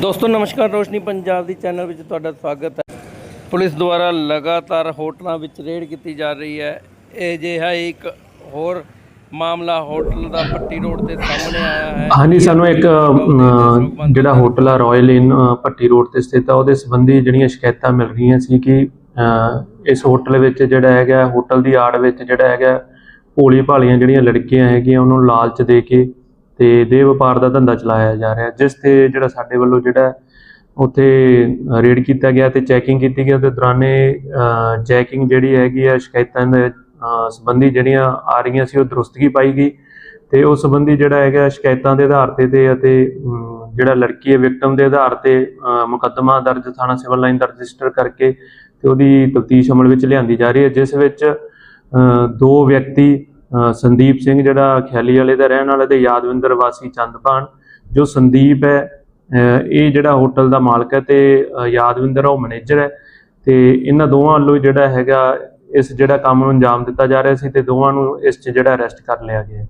ਦੋਸਤੋ ਨਮਸਕਾਰ ਰੋਸ਼ਨੀ ਪੰਜਾਬ ਦੀ ਚੈਨਲ ਵਿੱਚ ਤੁਹਾਡਾ ਸਵਾਗਤ ਹੈ। ਪੁਲਿਸ ਦੁਆਰਾ ਲਗਾਤਾਰ ਹੋਟਲਾਂ ਵਿੱਚ ਰੇਡ ਕੀਤੀ ਜਾ ਰਹੀ ਹੈ। ਇਹ ਜਿਹਾ ਇੱਕ ਹੋਰ ਮਾਮਲਾ ਹੋਟਲ ਦਾ ਪੱਟੀ ਰੋਡ ਤੇ ਸਾਹਮਣੇ ਆਇਆ ਹੈ। ਹਾਂਜੀ ਸਾਨੂੰ ਇੱਕ ਅਮ, ਜਿਹੜਾ ਹੋਟਲ ਆ ਰਾਇਲ ਇਨ ਅ, ਭੱਟੀ ਰੋਡ ਤੇ ਸਥਿਤ ਆ ਉਹਦੇ ਸੰਬੰਧੀ ਜਿਹੜੀਆਂ ਸ਼ਿਕਾਇਤਾਂ ਮਿਲ ਰਹੀਆਂ ਸੀ ਕਿ ਅ, ਇਸ ਹੋਟਲ ਵਿੱਚ ਜਿਹੜਾ ਹੈਗਾ ਹੋਟਲ ਦੀ ਆੜ ਵਿੱਚ ਜਿਹੜਾ ਹੈਗਾ ਭੋਲੀ ਭਾਲੀਆਂ ਜਿਹੜੀਆਂ ਲੜਕੀਆਂ ਹੈਗੀਆਂ ਉਹਨੂੰ ਲਾਲਚ ਦੇ ਕੇ ਤੇ ਦੇਹ ਵਪਾਰ ਦਾ ਧੰਦਾ ਚਲਾਇਆ ਜਾ ਰਿਹਾ, ਜਿਸ ਤੇ ਜਿਹੜਾ ਸਾਡੇ ਵੱਲੋਂ ਜਿਹੜਾ ਉੱਥੇ ਰੇਡ ਕੀਤਾ ਗਿਆ ਤੇ ਚੈਕਿੰਗ ਕੀਤੀ ਗਈ ਤੇ ਦੌਰਾਨੇ ਚੈਕਿੰਗ ਜਿਹੜੀ ਹੈਗੀ ਆ, ਸ਼ਿਕਾਇਤਾਂ ਦੇ ਸੰਬੰਧੀ ਜਿਹੜੀਆਂ ਆ ਰਹੀਆਂ ਸੀ, ਉਹ ਦਰੁਸਤਗੀ ਪਾਈ ਗਈ ਤੇ ਉਸ ਸੰਬੰਧੀ ਜਿਹੜਾ ਹੈਗਾ, ਸ਼ਿਕਾਇਤਾਂ ਦੇ ਆਧਾਰ ਤੇ ਤੇ ਅਤੇ ਜਿਹੜਾ ਲੜਕੀ ਹੈ ਵਿਕਟਮ ਦੇ ਆਧਾਰ ਤੇ ਮੁਕੱਦਮਾ ਦਰਜ, ਥਾਣਾ ਸਿਵਲ ਲਾਈਨ ਦਾ ਰਜਿਸਟਰ ਕਰਕੇ ਤੇ ਉਹਦੀ ਤਫਤੀਸ਼ ਅਮਲ ਵਿੱਚ ਲਿਆਂਦੀ ਜਾ ਰਹੀ ਹੈ, ਜਿਸ ਵਿੱਚ ਦੋ ਵਿਅਕਤੀ ਸੰਦੀਪ ਸਿੰਘ ਜਿਹੜਾ ਖਿਆਲੀ ਵਾਲੇ ਦਾ ਰਹਿਣ ਵਾਲਾ ਤੇ ਯਾਦਵਿੰਦਰ ਵਾਸੀ ਚੰਦਪਾਨ ਜੋ ਸੰਦੀਪ ਹੈ ਇਹ ਜਿਹੜਾ ਹੋਟਲ ਦਾ ਮਾਲਕ ਹੈ ਤੇ ਯਾਦਵਿੰਦਰ ਉਹ ਮੈਨੇਜਰ ਹੈ ਤੇ ਇਹਨਾਂ ਦੋਵਾਂ ਵੱਲੋਂ ਜਿਹੜਾ ਹੈਗਾ, ਇਸ ਜਿਹੜਾ ਕੰਮ ਨੂੰ ਅੰਜਾਮ ਦਿੱਤਾ ਜਾ ਰਿਹਾ ਸੀ ਤੇ ਦੋਵਾਂ ਨੂੰ ਇਸ 'ਚ ਜਿਹੜਾ ਅਰੈਸਟ ਕਰ ਲਿਆ ਗਿਆ